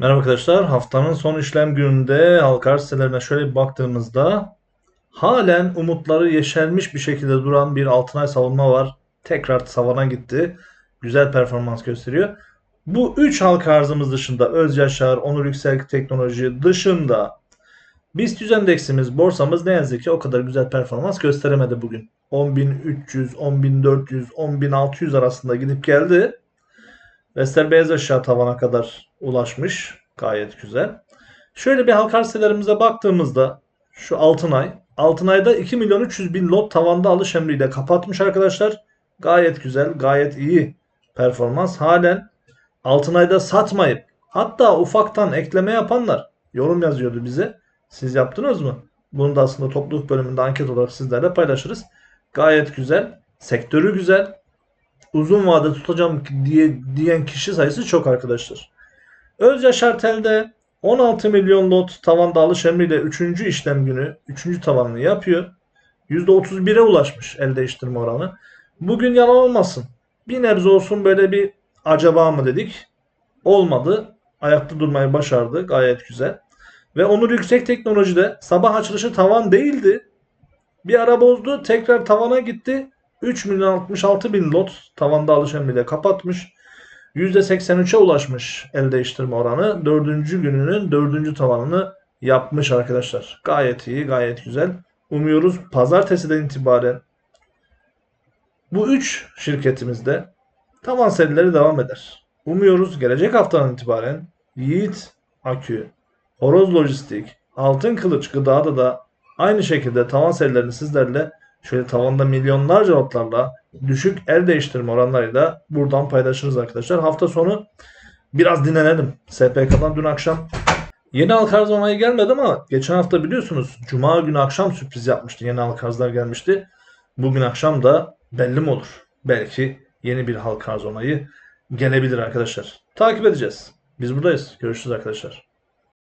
Merhaba arkadaşlar. Haftanın son işlem gününde halka arz sitelerine şöyle bir baktığımızda halen umutları yeşermiş bir şekilde duran bir Altınay savunma var. Tekrar tavana gitti. Güzel performans gösteriyor. Bu 3 halka arzımız dışında Özyaşar, Onur Yüksek Teknoloji dışında BIST endeksimiz, borsamız ne yazık ki o kadar güzel performans gösteremedi bugün. 10.300, 10.400, 10.600 arasında gidip geldi. Vestel beyaz aşağı tavana kadar ulaşmış. Gayet güzel. Şöyle bir halka arz sitelerimize baktığımızda şu Altınay. Altınay'da 2 milyon 300 bin lot tavanda alış emriyle kapatmış arkadaşlar. Gayet güzel, gayet iyi performans. Halen Altınay'da satmayıp hatta ufaktan ekleme yapanlar yorum yazıyordu bize. Siz yaptınız mı? Bunu da aslında topluluk bölümünde anket olarak sizlerle paylaşırız. Gayet güzel. Sektörü güzel uzun vade tutacağım diye diyen kişi sayısı çok arkadaşlar. Özyaşar Tel'de 16 milyon lot tavanda alış emriyle 3. işlem günü 3. tavanını yapıyor. %31'e ulaşmış el değiştirme oranı. Bugün yalan olmasın. Bir nebze olsun böyle bir acaba mı dedik. Olmadı. Ayakta durmayı başardı. Gayet güzel. Ve Onur Yüksek Teknoloji'de sabah açılışı tavan değildi. Bir ara bozdu. Tekrar tavana gitti. 3 milyon 66 bin lot tavanda alış emriyle kapatmış. %83'e ulaşmış el değiştirme oranı. Dördüncü gününün dördüncü tavanını yapmış arkadaşlar. Gayet iyi, gayet güzel. Umuyoruz pazartesiden itibaren bu üç şirketimizde tavan serileri devam eder. Umuyoruz gelecek haftadan itibaren Yiğit Akü, Horoz Lojistik, Altın Kılıç Gıda'da da aynı şekilde tavan serilerini sizlerle şöyle tavanda milyonlarca notlarla düşük el değiştirme oranlarıyla buradan paylaşırız arkadaşlar. Hafta sonu biraz dinlenelim. SPK'dan dün akşam yeni halka arz onayı gelmedi ama geçen hafta biliyorsunuz Cuma günü akşam sürpriz yapmıştı. Yeni halka arzlar gelmişti. Bugün akşam da belli mi olur? Belki yeni bir halka arz onayı gelebilir arkadaşlar. Takip edeceğiz. Biz buradayız. Görüşürüz arkadaşlar.